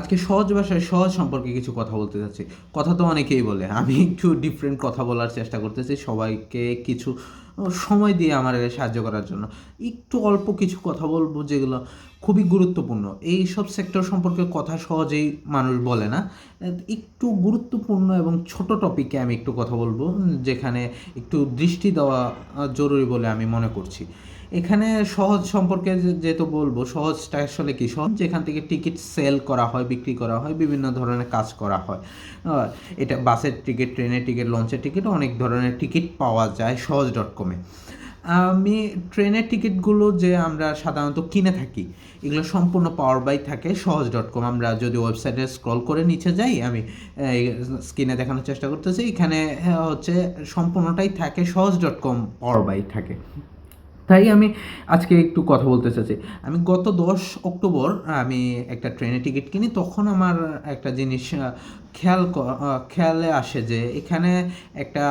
আজকে সহজ ভাষায় সহজ সম্পর্কে কিছু কথা বলতে চাচ্ছি। কথা তো অনেকেই বলে, আমি একটু ডিফারেন্ট কথা বলার চেষ্টা করতেছি সবাইকে কিছু সময় দিয়ে আমার সাহায্য করার জন্য। একটু অল্প কিছু কথা বলব যেগুলো খুবই গুরুত্বপূর্ণ। এই সব সেক্টর সম্পর্কে কথা সহজেই মানুষ বলে না। একটু গুরুত্বপূর্ণ এবং ছোট টপিকে আমি একটু কথা বলব, যেখানে একটু দৃষ্টি দেওয়া জরুরি বলে আমি মনে করছি। এখানে সহজ সম্পর্কে যেহেতু বলব, সহজটা আসলে কি? সহজ যেখান থেকে টিকিট সেল করা হয়, বিক্রি করা হয়, বিভিন্ন ধরনের কাজ করা হয়। এটা বাসের টিকিট ট্রেনের টিকিট লঞ্চের টিকিট অনেক ধরনের টিকিট পাওয়া যায় সহজ ডট কমে আমি ট্রেনের টিকিটগুলো যে আমরা সাধারণত কিনে থাকি, এগুলো সম্পূর্ণ পাওয়ার বাই থাকে, সহজ ডট কম আমরা যদি ওয়েবসাইটে স্ক্রল করে নিচে যাই, আমি স্ক্রিনে দেখানোর চেষ্টা করতেছি, এখানে হচ্ছে সম্পূর্ণটাই থাকে, সহজ ডট কম পাওয়ার বাই থাকে। তাই আমি আজকে একটু কথা বলতে চাচ্ছি আমি গত দশ অক্টোবর, আমি একটা ট্রেনের টিকিট কিনি, তখন আমার একটা জিনিস খেয়াল খেয়ালে আসে যে এখানে একটা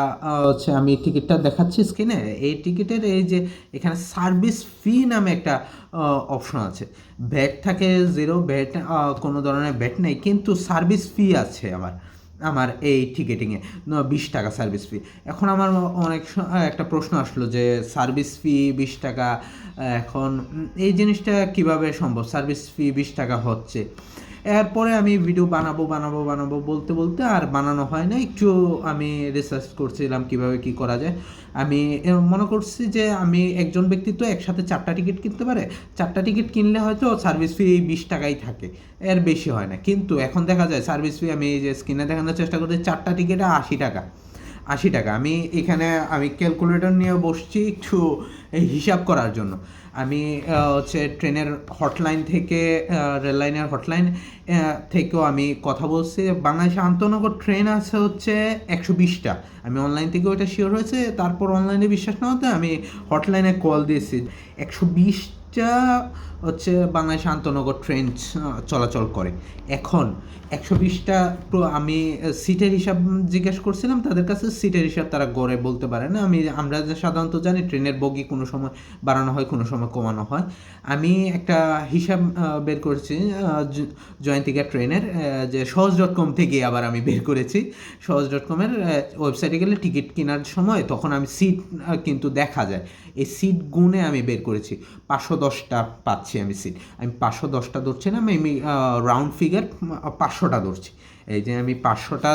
হচ্ছে আমি টিকিটটা দেখাচ্ছি স্ক্রিনে, এই টিকিটের এই যে এখানে সার্ভিস ফি নামে একটা অপশন আছে। ভ্যাট থাকে জিরো ভ্যাট কোনো ধরনের ভ্যাট নেই, কিন্তু সার্ভিস ফি আছে আমার। আমার এই টিকিটিংয়ে বিশ টাকা সার্ভিস ফি এখন আমার অনেক একটা প্রশ্ন আসলো যে সার্ভিস ফি বিশ টাকা, এখন এই জিনিসটা কীভাবে সম্ভব? সার্ভিস ফি বিশ টাকা হচ্ছে। এরপরে আমি ভিডিও বানাবো বানাবো বানাবো বলতে বলতে আর বানানো হয় না। একটু আমি রিসার্চ করছিলাম কীভাবে কি করা যায়। আমি মনে করছি যে আমি একজন ব্যক্তি তো একসাথে চারটা টিকিট কিনতে পারে। চারটা টিকিট কিনলে হয়তো সার্ভিস ফি বিশ টাকাই থাকে। এর বেশি হয় না। কিন্তু এখন দেখা যায় সার্ভিস ফি আমি যে স্ক্রিনে দেখানোর চেষ্টা করছি, চারটা টিকিটে আশি টাকা। আশি টাকা। আমি এখানে, আমি ক্যালকুলেটর নিয়ে বসছি একটু হিসাব করার জন্য। আমি হচ্ছে ট্রেনের হটলাইন থেকে রেললাইনের হটলাইন থেকেও আমি কথা বলছি। বাংলাদেশে আন্তনগর ট্রেন আছে হচ্ছে একশো বিশটা। আমি অনলাইন থেকেও এটা শিওর হয়েছে। তারপর অনলাইনে বিশ্বাস না হতে আমি হটলাইনে কল দিয়েছি। একশো বিশটা হচ্ছে বাংলাদেশ আন্তনগর ট্রেন চলাচল করে। এখন একশো বিশটা আমি সিটের হিসাব জিজ্ঞেস করছিলাম, তাদের কাছে সিটের হিসাব তারা গড়ে বলতে পারে না। আমি, আমরা সাধারণত জানি ট্রেনের বগি কোনো সময় বাড়ানো হয়, কোনো সময় কমানো হয়। আমি একটা হিসাব বের করেছি জয়ন্তিকা ট্রেনের যে সহজ ডট কম থেকে আবার আমি বের করেছি। সহজ ডট কমের ওয়েবসাইটে গেলে টিকিট কেনার সময় তখন আমি সিট কিন্তু দেখা যায়। এই সিট গুণে আমি বের করেছি। পাঁচশো দশটা পাচ্ছি। আমি সিট আমি পাঁচশো দশটা ধরছি না, আমি রাউন্ড ফিগার পাঁচশোটা ধরছি। এই যে আমি পাঁচশোটা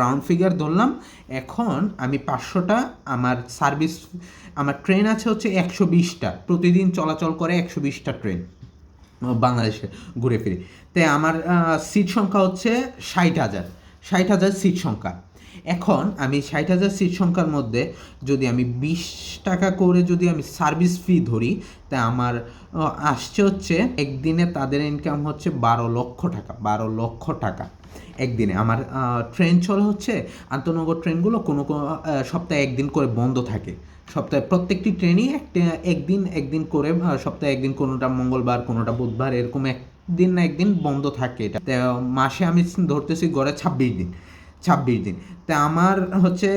রাউন্ড ফিগার ধরলাম, এখন আমি পাঁচশোটা, আমার সার্ভিস আমার ট্রেন আছে হচ্ছে একশো বিশটা। প্রতিদিন চলাচল করে একশো বিশটা ট্রেন বাংলাদেশে ঘুরে ফিরে। তাই আমার সিট সংখ্যা হচ্ছে ষাট হাজার। ষাট হাজার সিট সংখ্যা। এখন আমি ষাট হাজার সিট সংখ্যার মধ্যে যদি আমি বিশ টাকা করে যদি আমি সার্ভিস ফি ধরি, তা আমার আসছে হচ্ছে একদিনে তাদের ইনকাম হচ্ছে বারো লক্ষ টাকা, বারো লক্ষ টাকা একদিনে। আমার ট্রেন চলে হচ্ছে, আন্তনগর ট্রেনগুলো কোনো কোনো সপ্তাহে একদিন করে বন্ধ থাকে। সপ্তাহে প্রত্যেকটি ট্রেনই একটা, একদিন একদিন করে সপ্তাহে একদিন কোনোটা মঙ্গলবার, কোনোটা বুধবার, এরকম একদিন না একদিন বন্ধ থাকে এটা। মাসে আমি ধরতেছি গড়ে ছাব্বিশ দিন। ছাব্বিশ দিন। তা আমার হচ্ছে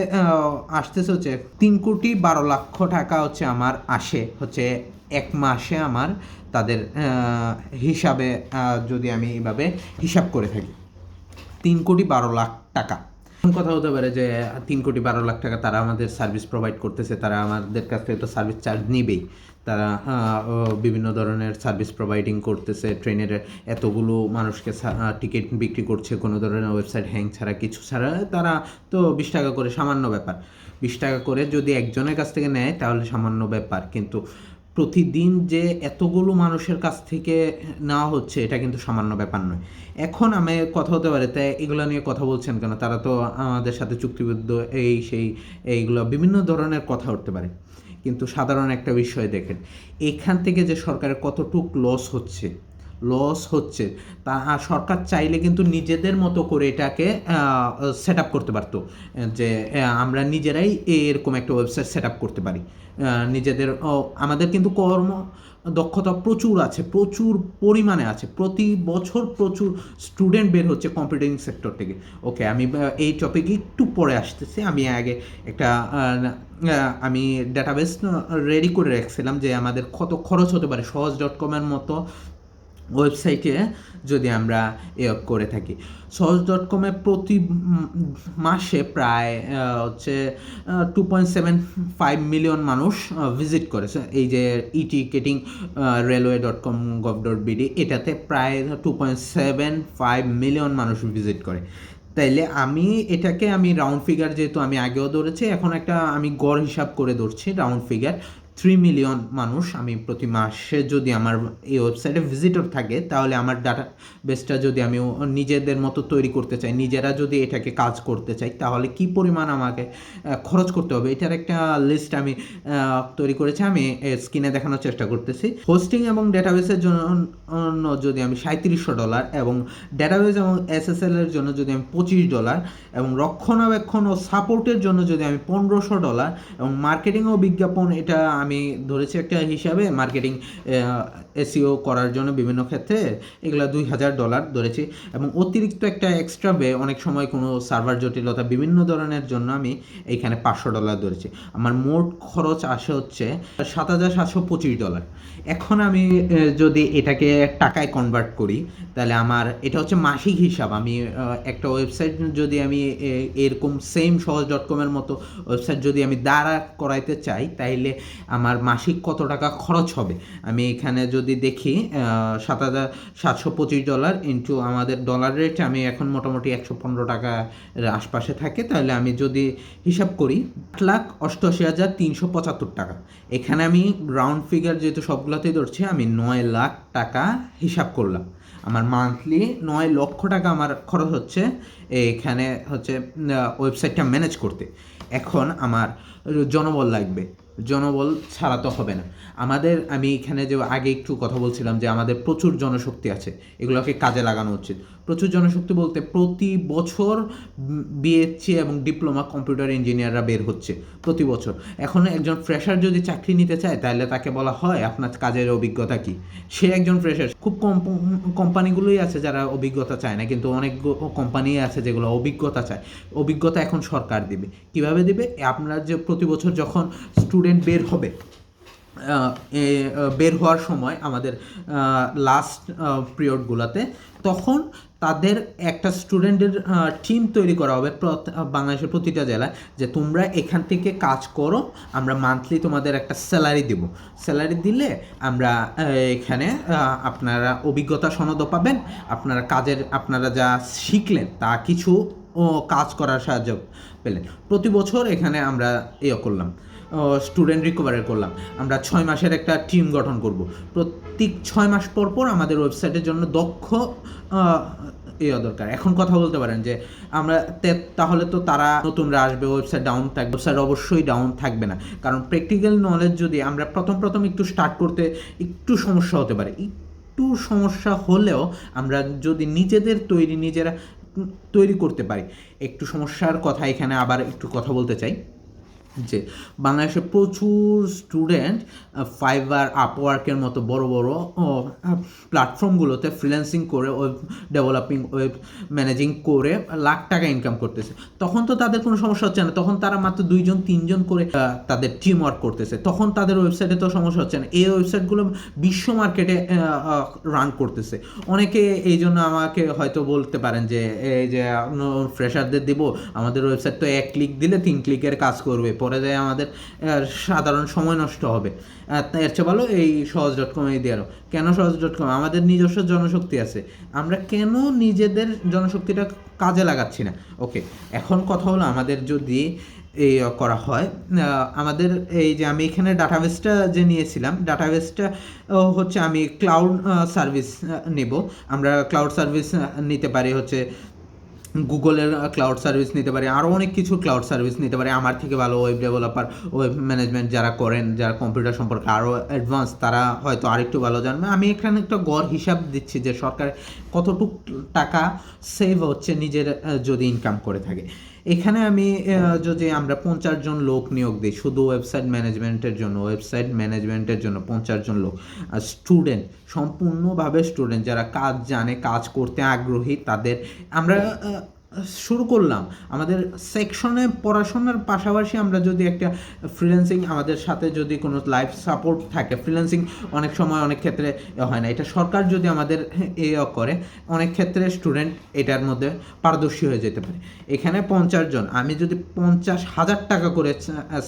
আসতেছে হচ্ছে তিন কোটি বারো লক্ষ টাকা হচ্ছে আমার আসে হচ্ছে এক মাসে আমার তাদের হিসাবে যদি আমি এইভাবে হিসাব করে থাকি। তিন কোটি বারো লাখ টাকা। কথা হতে পারে যে, তিন কোটি বারো লাখ টাকা তারা আমাদের সার্ভিস প্রোভাইড করতেছে, তারা আমাদের কাছ থেকে তো সার্ভিস চার্জ নিবেই। তারা বিভিন্ন ধরনের সার্ভিস প্রোভাইডিং করতেছে ট্রেনের এতগুলো মানুষকে টিকিট বিক্রি করছে, কোনো ধরনের ওয়েবসাইট হ্যাং ছাড়া, কিছু ছাড়া, তারা তো বিশ টাকা করে সামান্য ব্যাপার। বিশ টাকা করে যদি একজনের কাছ থেকে নেয়, তাহলে সামান্য ব্যাপার। কিন্তু প্রতিদিন যে এতগুলো মানুষের কাছ থেকে নেওয়া হচ্ছে, এটা কিন্তু সামান্য ব্যাপার নয়। এখন আমি কথা হতে পারে তাই এগুলো নিয়ে কথা বলছেন কেন? তারা তো আমাদের সাথে চুক্তিবদ্ধ, এই, সেই, এইগুলো বিভিন্ন ধরনের কথা উঠতে পারে। কিন্তু সাধারণ একটা বিষয় দেখেন, এখান থেকে যে সরকারের কতটুক লস হচ্ছে লস হচ্ছে। তা সরকার চাইলে কিন্তু নিজেদের মতো করে এটাকে সেট আপ করতে পারতো। যে আমরা নিজেরাই এরকম একটা ওয়েবসাইট সেট আপ করতে পারি। নিজেদের আমাদের কিন্তু কর্ম দক্ষতা প্রচুর আছে, প্রচুর পরিমাণে আছে। প্রতি বছর প্রচুর স্টুডেন্ট বের হচ্ছে কম্পিউটিং সেক্টর থেকে। ওকে আমি এই টপিকে একটু পরে আসতেছি। আমি আগে একটা আমি ডাটাবেস রেডি করে রাখছিলাম যে আমাদের কত খরচ হতে পারে। সহজ ডট কমের মতো ওয়েবসাইটে যদি আমরা এ করে থাকি। সহজ ডট কমে প্রতি মাসে প্রায় হচ্ছে two point seven five million মানুষ ভিজিট করেছে। এই যে e ticketing railway dot com gov dot BD এটাতে প্রায় two point seven five million মানুষ ভিজিট করে। তাইলে আমি এটাকে আমি রাউন্ড ফিগার যেহেতু আমি আগেও ধরেছি, এখন একটা আমি গড় হিসাব করে ধরছি রাউন্ড ফিগার থ্রি মিলিয়ন মানুষ আমি প্রতি মাসে যদি আমার এই ওয়েবসাইটে ভিজিটর থাকে, তাহলে আমার ডাটা বেসটা যদি আমি নিজেদের মতো তৈরি করতে চাই, নিজেরা যদি এটাকে কাজ করতে চাই, তাহলে কি পরিমাণ আমাকে খরচ করতে হবে? এটার একটা লিস্ট আমি তৈরি করেছি, আমি স্ক্রিনে দেখানোর চেষ্টা করতেছি। হোস্টিং এবং ডেটাবেসের জন্য যদি আমি সাঁত্রিশশো ডলার এবং ডেটাবেস এবং এসএসএল এর জন্য যদি আমি পঁচিশ ডলার এবং রক্ষণাবেক্ষণ ও সাপোর্টের জন্য যদি আমি পনেরোশো ডলার এবং মার্কেটিং ও বিজ্ঞাপন, এটা আমি ধরেছি একটা হিসাবে মার্কেটিং এসিও করার জন্য বিভিন্ন ক্ষেত্রে এগুলো দুই হাজার ডলার ধরেছি এবং অতিরিক্ত একটা এক্সট্রা বে অনেক সময় কোনো সার্ভার জটিলতা বিভিন্ন ধরনের জন্য আমি এইখানে পাঁচশো ডলার ধরেছি। আমার মোট খরচ আসে হচ্ছে সাত হাজার সাতশো পঁচিশ ডলার এখন আমি যদি এটাকে টাকায় কনভার্ট করি, তাহলে আমার এটা হচ্ছে মাসিক হিসাব। আমি একটা ওয়েবসাইট যদি আমি এরকম সেম সহজ ডট কমের মতো ওয়েবসাইট যদি আমি দাঁড়া করাইতে চাই, তাইলে আমার মাসিক কত টাকা খরচ হবে? আমি এখানে যদি দেখি সাত হাজার সাতশো পঁচিশ ডলার ইন্টু আমাদের ডলার রেট আমি এখন মোটামুটি একশো পনেরো টাকার আশপাশে থাকে। তাহলে আমি যদি হিসাব করি, আট লাখ অষ্টআশি হাজার তিনশো পঁচাত্তর টাকা। এখানে আমি রাউন্ড ফিগার যেহেতু সবগুলোতেই ধরছি, আমি নয় লাখ টাকা হিসাব করলাম। আমার মান্থলি নয় লক্ষ টাকা আমার খরচ হচ্ছে, এখানে হচ্ছে ওয়েবসাইটটা ম্যানেজ করতে। এখন আমার জনবল লাগবে। জনবল ছাড়া তো হবে না। আমাদের, আমি এখানে যে আগে একটু কথা বলছিলাম যে আমাদের প্রচুর জনশক্তি আছে, এগুলোকে কাজে লাগানো উচিত। প্রচুর জনশক্তি বলতে প্রতি বছর বিএসসি এবং ডিপ্লোমা কম্পিউটার ইঞ্জিনিয়াররা বের হচ্ছে প্রতি বছর। এখন একজন ফ্রেশার যদি চাকরি নিতে চায়, তাহলে তাকে বলা হয়, আপনার কাজের অভিজ্ঞতা কি? সে একজন ফ্রেশার। খুব কম কোম্পানিগুলোই আছে যারা অভিজ্ঞতা চায় না, কিন্তু অনেক কোম্পানি আছে যেগুলো অভিজ্ঞতা চায়। অভিজ্ঞতা এখন সরকার দিবে। কীভাবে দিবে? আপনার যে প্রতি বছর যখন স্টুডেন্ট বের হবে। বের হওয়ার সময় আমাদের লাস্ট পিরিয়ডগুলোতে তখন তাদের একটা স্টুডেন্টের টিম তৈরি করা হবে বাংলাদেশের প্রতিটা জেলায় যে তোমরা এখান থেকে কাজ করো, আমরা মান্থলি তোমাদের একটা স্যালারি দেব। স্যালারি দিলে আমরা এখানে আপনারা অভিজ্ঞতা সনদও পাবেন, আপনারা কাজের, আপনারা যা শিখলেন তা কিছু কাজ করার সাহায্য পেলেন। প্রতি বছর এখানে আমরা ইয়ে করলাম। স্টুডেন্ট রিকভারি করলাম। আমরা ছয় মাসের একটা টিম গঠন করব। প্রত্যেক ছয় মাস পর পর আমাদের ওয়েবসাইটের জন্য দক্ষ ইয়ে দরকার। এখন কথা বলতে পারেন যে, আমরা তাহলে তো তারা নতুনরা আসবে ওয়েবসাইট ডাউন থাকবে ওয়েবসাইট অবশ্যই ডাউন থাকবে না। কারণ প্র্যাকটিক্যাল নলেজ যদি আমরা প্রথম প্রথম একটু স্টার্ট করতে একটু সমস্যা হতে পারে। একটু সমস্যা হলেও আমরা যদি নিজেদের তৈরি, নিজেরা তৈরি করতে পারি। একটু সমস্যার কথা এখানে আবার একটু কথা বলতে চাই। যে বাংলাদেশে প্রচুর স্টুডেন্ট ফাইবার আপওয়ার্কের মতো বড় বড় প্ল্যাটফর্মগুলোতে ফ্রিল্যান্সিং করে ওয়েব ডেভেলপিং ওয়েব ম্যানেজিং করে লাখ টাকা ইনকাম করতেছে। তখন তো তাদের কোনো সমস্যা হচ্ছে না। তখন তারা মাত্র দুইজন, তিনজন করে তাদের টিম ওয়ার্ক করতেছে। তখন তাদের ওয়েবসাইটে তো সমস্যা হচ্ছে না। এই ওয়েবসাইটগুলো বিশ্ব মার্কেটে রান করতেছে। অনেকে এই জন্য আমাকে হয়তো বলতে পারেন যে, এই যে ফ্রেশারদের দিব। আমাদের ওয়েবসাইট তো এক ক্লিক দিলে তিন ক্লিকের কাজ করবে। পরে যায় আমাদের সাধারণ সময় নষ্ট হবে। এর চেয়ে ভালো এই সহজ ডট কম এই আরও। কেন সহজ ডট কম আমাদের নিজস্ব জনশক্তি আছে। আমরা কেন নিজেদের জনশক্তিটা কাজে লাগাচ্ছি না? ওকে এখন কথা হলো আমাদের যদি এই করা হয় আমাদের এই যে আমি এখানে ডাটাবেসটা যে নিয়েছিলাম ডাটাবেসটা হচ্ছে আমি ক্লাউড সার্ভিস নেব। আমরা ক্লাউড সার্ভিস নিতে পারি হচ্ছে গুগলের ক্লাউড সার্ভিস নিতে পারি আরও অনেক কিছু ক্লাউড সার্ভিস নিতে পারি, আমার থেকে ভালো ওয়েব ডেভেলপার ওয়েব ম্যানেজমেন্ট যারা করেন, যারা কম্পিউটার সম্পর্কে আরও অ্যাডভান্স তারা হয়তো আরেকটু ভালো জানবে। আমি এখানে একটা গড় হিসাব দিচ্ছি যে সরকার কতটুক টাকা সেভ হচ্ছে নিজের যদি ইনকাম করে থাকে। এখানে আমি যদি আমরা পঞ্চাশ জন লোক নিয়োগ দিই শুধু ওয়েবসাইট ম্যানেজমেন্টের জন্য ওয়েবসাইট ম্যানেজমেন্টের জন্য পঞ্চাশ জন লোক আর স্টুডেন্ট সম্পূর্ণভাবে স্টুডেন্ট যারা কাজ জানে কাজ করতে আগ্রহী তাদের আমরা শুরু করলাম। আমাদের সেকশনে পড়াশোনার পাশাপাশি আমরা যদি একটা ফ্রিল্যান্সিং আমাদের সাথে যদি কোনো লাইফ সাপোর্ট থাকে ফ্রিল্যান্সিং অনেক সময় অনেক ক্ষেত্রে হয় না। এটা সরকার যদি আমাদের এ করে, অনেক ক্ষেত্রে স্টুডেন্ট এটার মধ্যে পারদর্শী হয়ে যেতে পারে। এখানে পঞ্চাশ জন। আমি যদি পঞ্চাশ হাজার টাকা করে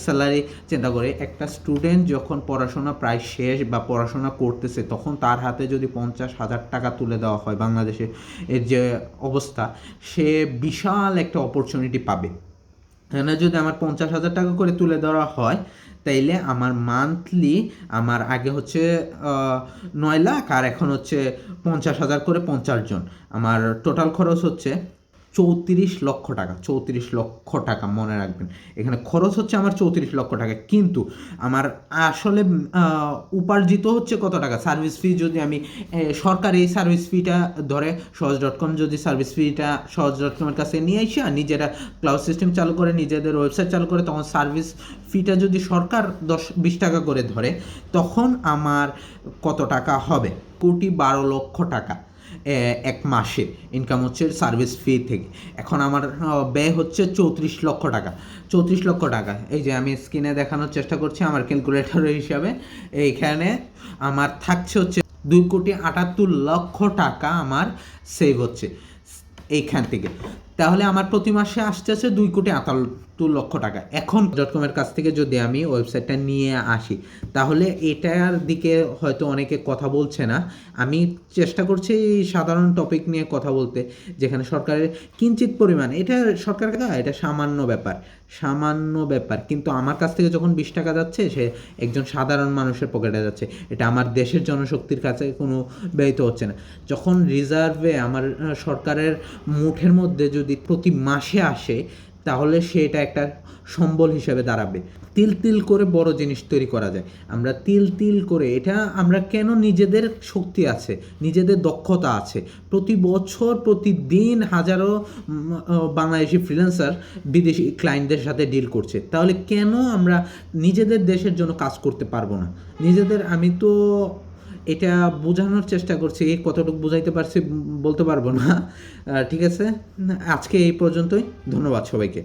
স্যালারি চিন্তা করি, একটা স্টুডেন্ট যখন পড়াশোনা প্রায় শেষ বা পড়াশোনা করতেছে, তখন তার হাতে যদি পঞ্চাশ হাজার টাকা তুলে দেওয়া হয় বাংলাদেশে, এর যে অবস্থা, সে বিশাল একটা অপরচুনিটি পাবে। এখানে যদি আমার পঞ্চাশ হাজার টাকা করে তুলে ধরা হয়, তাইলে আমার মান্থলি আমার আগে হচ্ছে নয় লাখ আর এখন হচ্ছে পঞ্চাশ হাজার করে পঞ্চাশ জন। আমার টোটাল খরচ হচ্ছে চৌত্রিশ লক্ষ টাকা, চৌত্রিশ লক্ষ টাকা মনে রাখবেন। এখানে খরচ হচ্ছে আমার চৌত্রিশ লক্ষ টাকা। কিন্তু আমার আসলে উপার্জিত হচ্ছে কত টাকা? সার্ভিস ফি যদি আমি সরকার এই সার্ভিস ফিটা ধরে, সহজ ডট কম যদি সার্ভিস ফিটা সহজ ডট কমের কাছে নিয়ে এসে আর নিজেরা ক্লাউড সিস্টেম চালু করে, নিজেদের ওয়েবসাইট চালু করে, তখন সার্ভিস ফিটা যদি সরকার দশ, বিশ টাকা করে ধরে, তখন আমার কত টাকা হবে? কোটি বারো লক্ষ টাকা। এক মাসে ইনকাম হচ্ছে সার্ভিস ফি থেকে। এখন আমার ব্যয় হচ্ছে চৌত্রিশ লক্ষ টাকা। চৌত্রিশ লক্ষ টাকা। এই যে আমি স্ক্রিনে দেখানোর চেষ্টা করছি আমার ক্যালকুলেটর হিসাবে। এইখানে আমার থাকছে হচ্ছে দুই কোটি আটাত্তর লক্ষ টাকা আমার সেভ হচ্ছে। এইখান থেকে। তাহলে আমার প্রতি মাসে আসতেছে দুই কোটি আটাত্তর লক্ষ টাকা। এখন ডট কমের কাছ থেকে যদি আমি ওয়েবসাইটটা নিয়ে আসি, তাহলে এটার দিকে হয়তো অনেকে কথা বলছে না। আমি চেষ্টা করছি সাধারণ টপিক নিয়ে কথা বলতে, যেখানে সরকারের কিঞ্চিত পরিমাণ, এটা সরকার এটা সামান্য ব্যাপার সামান্য ব্যাপার। কিন্তু আমার কাছ থেকে যখন বিশ টাকা যাচ্ছে, সে একজন সাধারণ মানুষের পকেটে যাচ্ছে। এটা আমার দেশের জনশক্তির কাছে কোনো ব্যয়িত হচ্ছে না। যখন রিজার্ভে আমার সরকারের মুঠের মধ্যে যদি প্রতি মাসে আসে তাহলে সেটা একটা সম্বল হিসেবে দাঁড়াবে। তিল তিল করে বড় জিনিস তৈরি করা যায়। আমরা তিল তিল করে, এটা আমরা কেন নিজেদের শক্তি আছে, নিজেদের দক্ষতা আছে? প্রতি বছর, প্রতিদিন হাজারো বাংলাদেশি ফ্রিল্যান্সার বিদেশি ক্লায়েন্টদের সাথে ডিল করছে। তাহলে কেন আমরা নিজেদের দেশের জন্য কাজ করতে পারব না? নিজেদের, আমি তো এটা বোঝানোর চেষ্টা করছি কতটুকু বোঝাইতে পারছি, বলতে পারব না। ঠিক আছে? আজকে এই পর্যন্তই, ধন্যবাদ সবাইকে।